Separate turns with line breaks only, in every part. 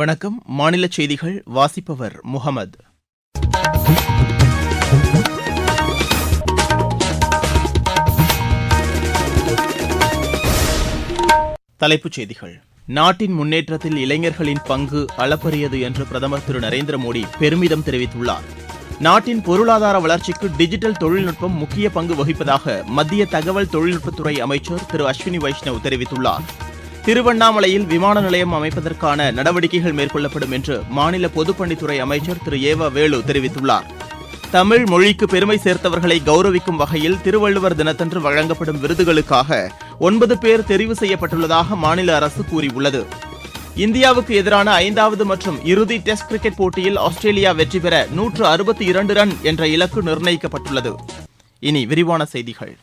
வணக்கம் மாநில செய்திகள் வாசிப்பவர் முகமது தலைப்புச் செய்திகள் நாட்டின் முன்னேற்றத்தில் இளைஞர்களின் பங்கு அளப்பரியது என்று பிரதமர் திரு நரேந்திர மோடி பெருமிதம் தெரிவித்துள்ளார் நாட்டின் பொருளாதார வளர்ச்சிக்கு டிஜிட்டல் தொழில்நுட்பம் முக்கிய பங்கு வகிப்பதாக மத்திய தகவல் தொழில்நுட்பத்துறை அமைச்சர் திரு அஸ்வினி வைஷ்ணவ் தெரிவித்துள்ளார் திருவண்ணாமலையில் விமான நிலையம் அமைப்பதற்கான நடவடிக்கைகள் மேற்கொள்ளப்படும் என்று மாநில பொதுப்பணித்துறை அமைச்சர் திரு ஏவ வேலு தெரிவித்துள்ளார் தமிழ் மொழிக்கு பெருமை சேர்த்தவர்களை கௌரவிக்கும் வகையில் திருவள்ளுவர் தினத்தன்று வழங்கப்படும் விருதுகளுக்காக ஒன்பது பேர் தெரிவு செய்யப்பட்டுள்ளதாக மாநில அரசு கூறியுள்ளது இந்தியாவுக்கு எதிரான ஐந்தாவது மற்றும் இறுதி டெஸ்ட் கிரிக்கெட் போட்டியில் ஆஸ்திரேலியா வெற்றி பெற நூற்று அறுபத்தி இரண்டு ரன் என்ற இலக்கு நிர்ணயிக்கப்பட்டுள்ளது இனி விரிவான செய்திகள்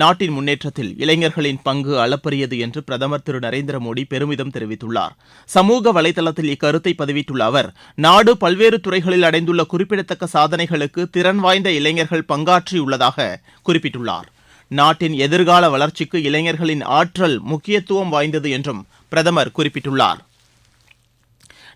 நாட்டின் முன்னேற்றத்தில் இளைஞர்களின் பங்கு அளப்பரியது என்று பிரதமர் திரு நரேந்திர மோடி பெருமிதம் தெரிவித்துள்ளார் சமூக வலைதளத்தில் இக்கருத்தை பதிவிட்டுள்ள அவர் நாடு பல்வேறு துறைகளில் அடைந்துள்ள குறிப்பிடத்தக்க சாதனைகளுக்கு திறன் வாய்ந்த இளைஞர்கள் பங்காற்றியுள்ளதாக குறிப்பிட்டுள்ளார் நாட்டின் எதிர்கால வளர்ச்சிக்கு இளைஞர்களின் ஆற்றல் முக்கியத்துவம் வாய்ந்தது என்றும் பிரதமர் குறிப்பிட்டுள்ளார்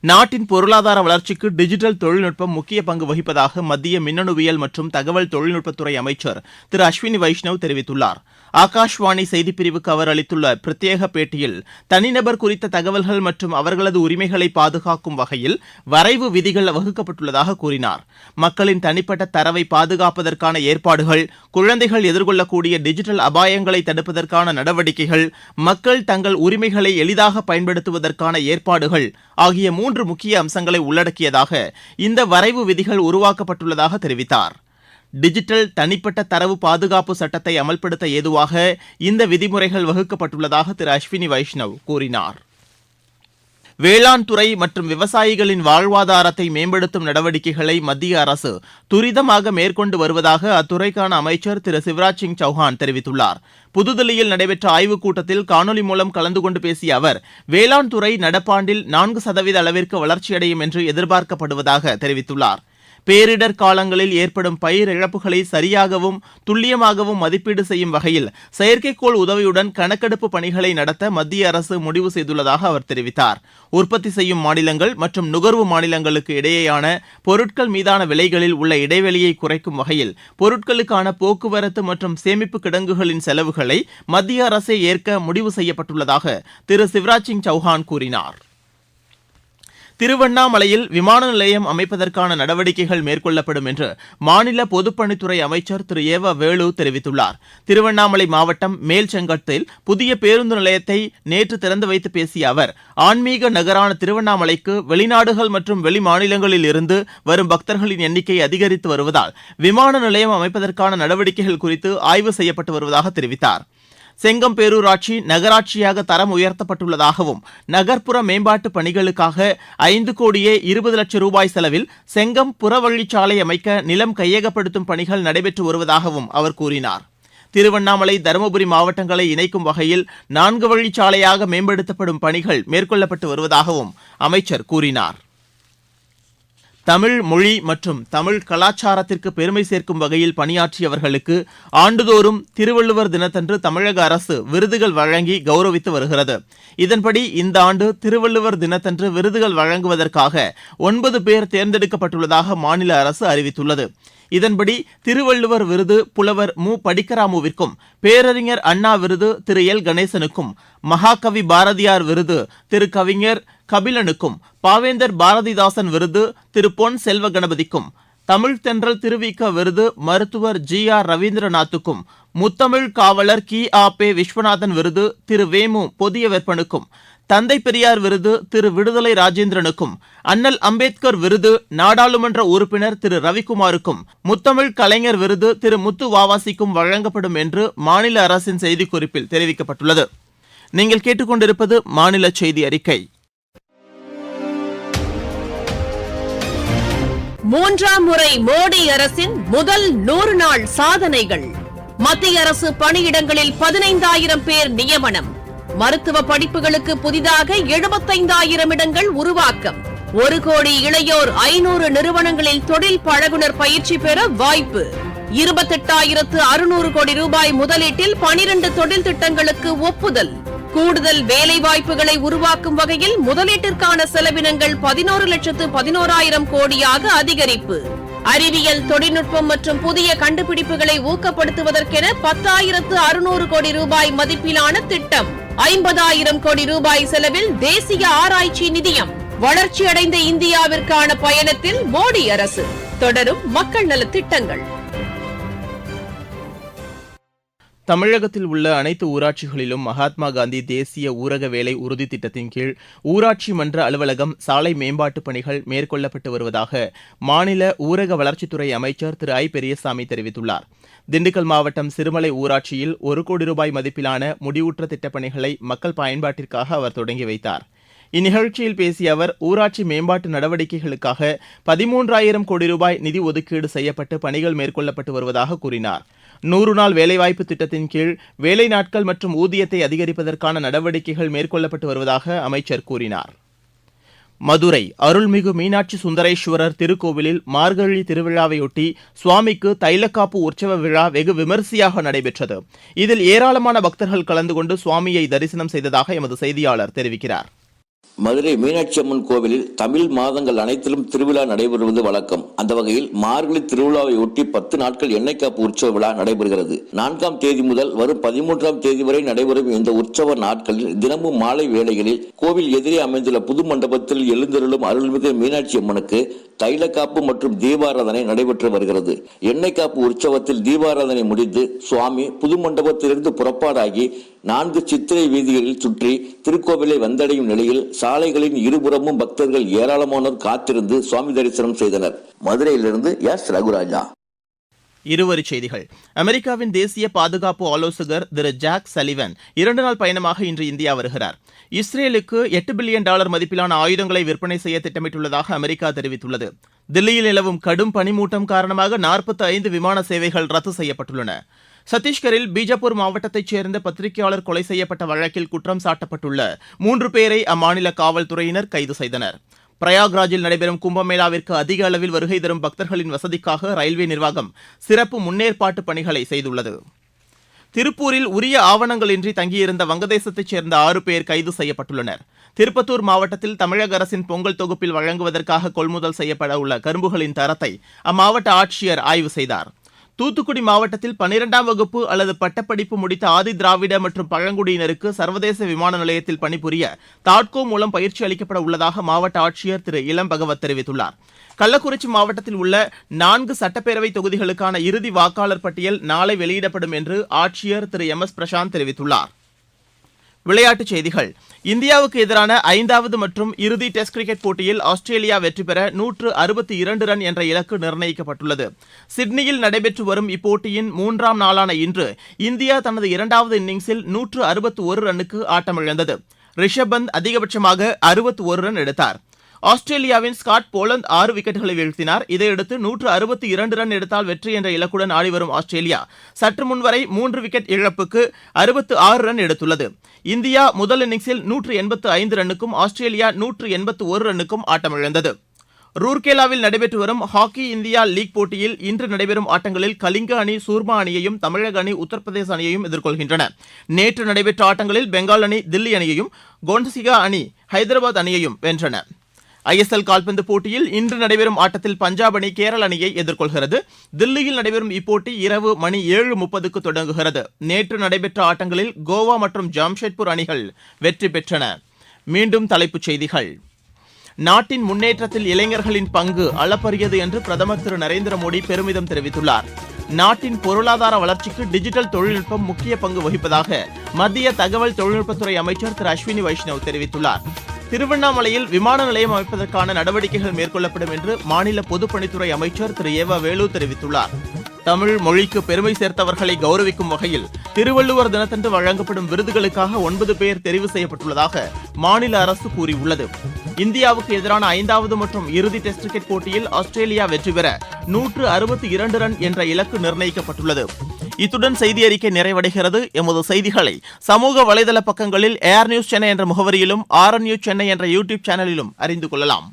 நாட்டின் பொருளாதார வளர்ச்சிக்கு டிஜிட்டல் தொழில்நுட்பம் முக்கிய பங்கு வகிப்பதாக மத்திய மின்னணுவியல் மற்றும் தகவல் தொழில்நுட்பத்துறை அமைச்சர் திரு அஸ்வினி வைஷ்ணவ் தெரிவித்துள்ளாா் ஆகாஷ்வாணி செய்திப்பிரிவுக்கு அவர் அளித்துள்ள பிரத்யேக பேட்டியில் தனிநபர் குறித்த தகவல்கள் மற்றும் அவர்களது உரிமைகளை பாதுகாக்கும் வகையில் வரைவு விதிகள் வகுக்கப்பட்டுள்ளதாக கூறினார் மக்களின் தனிப்பட்ட தரவை பாதுகாப்பதற்கான ஏற்பாடுகள் குழந்தைகள் எதிர்கொள்ளக்கூடிய டிஜிட்டல் அபாயங்களை தடுப்பதற்கான நடவடிக்கைகள் மக்கள் தங்கள் உரிமைகளை எளிதாக பயன்படுத்துவதற்கான ஏற்பாடுகள் ஆகிய மூன்று முக்கிய அம்சங்களை உள்ளடக்கியதாக இந்த வரைவு விதிகள் உருவாக்கப்பட்டுள்ளதாக தெரிவித்தாா் டிஜிட்டல் தனிப்பட்ட தரவு பாதுகாப்பு சட்டத்தை அமல்படுத்த ஏதுவாக இந்த விதிமுறைகள் வகுக்கப்பட்டுள்ளதாக திரு அஸ்வினி வைஷ்ணவ் கூறினார் வேளாண் துறை மற்றும் விவசாயிகளின் வாழ்வாதாரத்தை மேம்படுத்தும் நடவடிக்கைகளை மத்திய அரசு துரிதமாக மேற்கொண்டு வருவதாக அத்துறைக்கான அமைச்சர் திரு சிவராஜ் சிங் சௌஹான் தெரிவித்துள்ளார் புதுதில்லியில் நடைபெற்ற ஆய்வுக் கூட்டத்தில் காணொலி மூலம் கலந்து கொண்டு பேசிய அவர் வேளாண் துறை நடப்பாண்டில் நான்கு சதவீத அளவிற்கு வளர்ச்சியடையும் என்று எதிர்பார்க்கப்படுவதாக தெரிவித்துள்ளாா் பேரிடர் காலங்களில் ஏற்படும் பயிர் இழப்புகளை சரியாகவும் துல்லியமாகவும் மதிப்பீடு செய்யும் வகையில் செயற்கைக்கோள் உதவியுடன் கணக்கெடுப்பு பணிகளை நடத்த மத்திய அரசு முடிவு செய்துள்ளதாக அவர் தெரிவித்தார் உற்பத்தி செய்யும் மாநிலங்கள் மற்றும் நுகர்வு மாநிலங்களுக்கு இடையேயான பொருட்கள் மீதான விலைகளில் உள்ள இடைவெளியை குறைக்கும் வகையில் பொருட்களுக்கான போக்குவரத்து மற்றும் சேமிப்பு கிடங்குகளின் செலவுகளை மத்திய அரசே ஏற்க முடிவு செய்யப்பட்டுள்ளதாக திரு சிவராஜ் சிங் சௌஹான் கூறினார் திருவண்ணாமலையில் விமான நிலையம் அமைப்பதற்கான நடவடிக்கைகள் மேற்கொள்ளப்படும் என்று மாநில பொதுப்பணித்துறை அமைச்சர் திரு ஏ வேலு தெரிவித்துள்ளார் திருவண்ணாமலை மாவட்டம் மேல்செங்கட்டில் புதிய பேருந்து நிலையத்தை நேற்று திறந்து வைத்து பேசிய அவர் ஆன்மீக நகரான திருவண்ணாமலைக்கு வெளிநாடுகள் மற்றும் வெளிமாநிலங்களில் இருந்து வரும் பக்தர்களின் எண்ணிக்கை அதிகரித்து வருவதால் விமான நிலையம் அமைப்பதற்கான நடவடிக்கைகள் குறித்து ஆய்வு செய்யப்பட்டு வருவதாக தெரிவித்தாா் செங்கம்பேரூராட்சி நகராட்சியாக தரம் உயர்த்தப்பட்டுள்ளதாகவும் நகர்ப்புற மேம்பாட்டுப் பணிகளுக்காக ஐந்து கோடியே இருபது லட்சம் ரூபாய் செலவில் செங்கம் புறவழிச்சாலை அமைக்க நிலம் கையகப்படுத்தும் பணிகள் நடைபெற்று வருவதாகவும் அவர் கூறினார் திருவண்ணாமலை தருமபுரி மாவட்டங்களை இணைக்கும் வகையில் நான்கு வழிச்சாலையாக மேம்படுத்தப்படும் பணிகள் மேற்கொள்ளப்பட்டு வருவதாகவும் அமைச்சர் கூறினார் தமிழ் மொழி மற்றும் தமிழ் கலாச்சாரத்திற்கு பெருமை சேர்க்கும் வகையில் பணியாற்றியவர்களுக்கு ஆண்டுதோறும் திருவள்ளுவர் தினத்தன்று தமிழக அரசு விருதுகள் வழங்கி கௌரவித்து வருகிறது இதன்படி இந்த ஆண்டு திருவள்ளுவர் தினத்தன்று விருதுகள் வழங்குவதற்காக ஒன்பது பேர் தேர்ந்தெடுக்கப்பட்டுள்ளதாக மாநில அரசு அறிவித்துள்ளது இதன்படி திருவள்ளுவர் விருது புலவர் மு படிக்கராமுவிற்கும் பேரறிஞர் அண்ணா விருது திரு எல் கணேசனுக்கும் மகாகவி பாரதியார் விருது திரு கவிஞர் கபிலனுக்கும் பாவேந்தர் பாரதிதாசன் விருது திரு பொன் செல்வ கணபதிக்கும் தமிழ்த்தென்றல் திருவிக்க விருது மருத்துவர் ஜி ஆர் ரவீந்திரநாத்துக்கும் முத்தமிழ் காவலர் கி ஆ பே விஸ்வநாதன் விருது திரு வேமு பொதிய வெப்பனுக்கும் தந்தை பெரியார் விருது திரு விடுதலை ராஜேந்திரனுக்கும் அண்ணல் அம்பேத்கர் விருது நாடாளுமன்ற உறுப்பினர் திரு ரவிக்குமாருக்கும் முத்தமிழ் கலைஞர் விருது திரு முத்து வாவாசிக்கும் வழங்கப்படும் என்று மாநில அரசின் செய்திக்குறிப்பில் தெரிவிக்கப்பட்டுள்ளது நீங்கள் கேட்டுக்கொண்டிருப்பது மாநில செய்தி அறிக்கை
மூன்றாம் முறை மோடி அரசின் முதல் நூறு நாள் சாதனைகள் மத்திய அரசு பணியிடங்களில் பதினைந்தாயிரம் பேர் நியமனம் மருத்துவ படிப்புகளுக்கு புதிதாக எழுபத்தைந்தாயிரம் இடங்கள் உருவாக்கம் ஒரு கோடி இளையோர் ஐநூறு நிறுவனங்களில் தொழில் பழகுனர் பயிற்சி பெற வாய்ப்பு இருபத்தெட்டாயிரத்து அறுநூறு கோடி ரூபாய் முதலீட்டில் பனிரண்டு தொழில் திட்டங்களுக்கு ஒப்புதல் கூடுதல் வேலை வாய்ப்புகளை உருவாக்கும் வகையில் முதலீட்டிற்கான செலவினங்கள் பதினோரு லட்சத்து பதினோராயிரம் கோடியாக அதிகரிப்பு அறிவியல் தொழில்நுட்பம் மற்றும் புதிய கண்டுபிடிப்புகளை ஊக்கப்படுத்துவதற்கென பத்தாயிரத்து அறுநூறு கோடி ரூபாய் மதிப்பிலான திட்டம் ஐம்பதாயிரம் கோடி ரூபாய் செலவில் தேசிய ஆராய்ச்சி நிதியம் வளர்ச்சியடைந்த இந்தியாவிற்கான பயணத்தில் மோடி அரசு தொடரும் மக்கள் நல திட்டங்கள்
தமிழகத்தில் உள்ள அனைத்து ஊராட்சிகளிலும் மகாத்மா காந்தி தேசிய ஊரக வேலை உறுதி திட்டத்தின் கீழ் ஊராட்சி மன்ற அலுவலகம் சாலை மேம்பாட்டுப் பணிகள் மேற்கொள்ளப்பட்டு வருவதாக மாநில ஊரக வளர்ச்சித்துறை அமைச்சர் திரு ஐ பெரியசாமி தெரிவித்துள்ளார் திண்டுக்கல் மாவட்டம் சிறுமலை ஊராட்சியில் ஒரு கோடி ரூபாய் மதிப்பிலான முடிவுற்ற திட்டப்பணிகளை மக்கள் பயன்பாட்டிற்காக அவர் தொடங்கி வைத்தாா் இந்நிகழ்ச்சியில் பேசிய அவர் ஊராட்சி மேம்பாட்டு நடவடிக்கைகளுக்காக பதிமூன்றாயிரம் கோடி ரூபாய் நிதி ஒதுக்கீடு செய்யப்பட்டு பணிகள் மேற்கொள்ளப்பட்டு வருவதாக கூறினார் நூறு நாள் வேலைவாய்ப்பு திட்டத்தின் கீழ் வேலை நாட்கள் மற்றும் ஊதியத்தை அதிகரிப்பதற்கான நடவடிக்கைகள் மேற்கொள்ளப்பட்டு வருவதாக அமைச்சர் கூறினார் மதுரை அருள்மிகு மீனாட்சி சுந்தரேஸ்வரர் திருக்கோவிலில் மார்கழி திருவிழாவையொட்டி சுவாமிக்கு தைலக்காப்பு உற்சவ விழா வெகு விமரிசையாக நடைபெற்றது இதில் ஏராளமான பக்தர்கள் கலந்து கொண்டு சுவாமியை தரிசனம் செய்ததாக எமது செய்தியாளர் தெரிவிக்கிறார் மதுரை மீனாட்சி அம்மன்
கோவிலில் தமிழ் மாதங்கள் அனைத்திலும் திருவிழா நடைபெறுவது வழக்கம் அந்த வகையில் மார்கழி திருவிழாவை ஒட்டி பத்து நாட்கள் எண்ணெய் காப்பு உற்சவ விழா நடைபெறுகிறது
நான்காம் தேதி முதல் வரும் பதிமூன்றாம் தேதி வரை
நடைபெறும் இந்த உற்சவ நாட்களில் தினமும் மாலை வேளைகளில் கோவில் எதிரே அமைந்துள்ள புது மண்டபத்தில் எழுந்தருளும் அருள்மிகு மீனாட்சி அம்மனுக்கு தைல காப்பு மற்றும் தீபாராதனை நடைபெற்று வருகிறது
எண்ணெய் காப்பு உற்சவத்தில் தீபாராதனை முடிந்து சுவாமி புது மண்டபத்திலிருந்து புறப்பாடாகி நான்கு சித்திரை வீதிகளில் சுற்றி திருக்கோவிலை வந்தடையும் நிலையில் சாலைகளின் இருபுறமும் பக்தர்கள் ஏராளமானோர் காத்திருந்து சுவாமி தரிசனம் செய்தனர் மதுரையிலிருந்து எஸ் ரகுராஜா இருவரி செய்திகள் அமெரிக்காவின் தேசிய பாதுகாப்பு ஆலோசகர் திரு ஜாக் சலிவன் இரண்டு நாள் பயணமாக இன்று இந்தியா வருகிறார் இஸ்ரேலுக்கு எட்டு பில்லியன் டாலர் மதிப்பிலான ஆயுதங்களை விற்பனை செய்ய திட்டமிட்டுள்ளதாக அமெரிக்கா தெரிவித்துள்ளது தில்லியில் நிலவும் கடும் பனிமூட்டம் காரணமாக நாற்பத்தி ஐந்து விமான சேவைகள் ரத்து செய்யப்பட்டுள்ளன சத்தீஸ்கரில் பீஜப்பூர் மாவட்டத்தைச் சேர்ந்த பத்திரிகையாளர் கொலை செய்யப்பட்ட வழக்கில் குற்றம் சாட்டப்பட்டுள்ள மூன்று பேரை அம்மாநில காவல்துறையினர் கைது செய்தனர் பிரயாக்ராஜில் நடைபெறும் கும்பமேளாவிற்கு அதிக அளவில் வருகை தரும் பக்தர்களின் வசதிக்காக ரயில்வே நிர்வாகம் சிறப்பு முன்னேற்பாட்டு பணிகளை செய்துள்ளது திருப்பூரில் உரிய ஆவணங்களின்றி தங்கியிருந்த வங்கதேசத்தைச் சேர்ந்த ஆறு பேர் கைது செய்யப்பட்டுள்ளனர் திருப்பத்தூர் மாவட்டத்தில் தமிழக அரசின் பொங்கல் தொகுப்பில் வழங்குவதற்காக கொள்முதல் செய்யப்பட உள்ள கரும்புகளின் தரத்தை அம்மாவட்ட ஆட்சியர் ஆய்வு செய்தாா் தூத்துக்குடி மாவட்டத்தில் பனிரெண்டாம் வகுப்பு அல்லது பட்டப்படிப்பு முடித்த ஆதி திராவிட மற்றும் பழங்குடியினருக்கு சர்வதேச விமான நிலையத்தில் பணிபுரிய தாட்கோ மூலம் பயிற்சி அளிக்கப்பட உள்ளதாக மாவட்ட ஆட்சியர் திரு இளம் பகவத் தெரிவித்துள்ளார் கள்ளக்குறிச்சி மாவட்டத்தில் உள்ள நான்கு சட்டப்பேரவை தொகுதிகளுக்கான இறுதி வாக்காளர் பட்டியல் நாளை வெளியிடப்படும் என்று ஆட்சியர் திரு எம் எஸ் பிரசாந்த் தெரிவித்துள்ளாா் விளையாட்டுச் செய்திகள் இந்தியாவுக்கு எதிரான ஐந்தாவது மற்றும் இறுதி டெஸ்ட் கிரிக்கெட் போட்டியில் ஆஸ்திரேலியா வெற்றி பெற நூற்று அறுபத்தி இரண்டு ரன் என்ற இலக்கு நிர்ணயிக்கப்பட்டுள்ளது சிட்னியில் நடைபெற்று வரும் இப்போட்டியின் மூன்றாம் நாளான இன்று இந்தியா தனது இரண்டாவது இன்னிங்ஸில் நூற்று அறுபத்து ஒரு ரன்னுக்கு ஆட்டமிழந்தது ரிஷப் பந்த் அதிகபட்சமாக அறுபத்தி ஒரு ரன் எடுத்தாா் ஆஸ்திரேலியாவின் ஸ்காட் போலந்து ஆறு விக்கெட்டுகளை வீழ்த்தினார் இதையடுத்து நூற்று அறுபத்தி இரண்டு ரன் எடுத்தால் வெற்றி என்ற இலக்குடன் ஆடிவரும் ஆஸ்திரேலியா சற்று முன்வரை மூன்று விக்கெட் இழப்புக்கு அறுபத்து ஆறு ரன் எடுத்துள்ளது இந்தியா முதல் இன்னிங்ஸில் நூற்று எண்பத்து ஐந்து ரன்னுக்கும் ஆஸ்திரேலியா நூற்று எண்பத்து ஒரு ரன்னுக்கும் ஆட்டமிழந்தது ரூர்கேலாவில் நடைபெற்று வரும் ஹாக்கி இந்தியா லீக் போட்டியில் இன்று நடைபெறும் ஆட்டங்களில் கலிங்க அணி சூர்மா அணியையும் தமிழக அணி உத்தரப்பிரதேச அணியையும் எதிர்கொள்கின்றன நேற்று நடைபெற்ற ஆட்டங்களில் பெங்கால் அணி தில்லி அணியையும் கோண்டசிகா அணி ஹைதராபாத் அணியையும் வென்றன ஐஎஸ்எல் கால்பந்து போட்டியில் இன்று நடைபெறும் ஆட்டத்தில் பஞ்சாப் அணி கேரள அணியை எதிர்கொள்கிறது தில்லியில் நடைபெறும் இப்போட்டி இரவு மணி ஏழு முப்பதுக்கு தொடங்குகிறது நேற்று நடைபெற்ற ஆட்டங்களில் கோவா மற்றும் ஜாம்ஷெட்பூர் அணிகள் வெற்றி பெற்றன மீண்டும் தலைப்புச் செய்திகள் நாட்டின் முன்னேற்றத்தில் இளைஞர்களின் பங்கு அளப்பரியது என்று பிரதமர் திரு நரேந்திர மோடி பெருமிதம் தெரிவித்துள்ளார் நாட்டின் பொருளாதார வளர்ச்சிக்கு டிஜிட்டல் தொழில்நுட்பம் முக்கிய பங்கு வகிப்பதாக மத்திய தகவல் தொழில்நுட்பத்துறை அமைச்சர் திரு அஸ்வினி வைஷ்ணவ் தெரிவித்துள்ளார் திருவண்ணாமலையில் விமான நிலையம் அமைப்பதற்கான நடவடிக்கைகள் மேற்கொள்ளப்படும் என்று மாநில பொதுப்பணித்துறை அமைச்சர் திரு ஏ வேலு தெரிவித்துள்ளார் தமிழ் மொழிக்கு பெருமை சேர்த்தவர்களை கௌரவிக்கும் வகையில் திருவள்ளுவர் தினத்தன்று வழங்கப்படும் விருதுகளுக்காக ஒன்பது பேர் தெரிவு செய்யப்பட்டுள்ளதாக மாநில அரசு கூறியுள்ளது இந்தியாவுக்கு எதிரான ஐந்தாவது மற்றும் இறுதி டெஸ்ட் கிரிக்கெட் போட்டியில் ஆஸ்திரேலியா வெற்றி பெற நூற்று அறுபத்தி இரண்டு ரன் என்ற இலக்கு நிர்ணயிக்கப்பட்டுள்ளது இத்துடன் செய்தி அறிக்கை நிறைவடைகிறது எமது செய்திகளை சமூக வலைதள பக்கங்களில் ஏர் நியூஸ் சென்னை என்ற முகவரியிலும் ஆர் நியூஸ் சென்னை என்ற யூடியூப் சேனலிலும் அறிந்து கொள்ளலாம்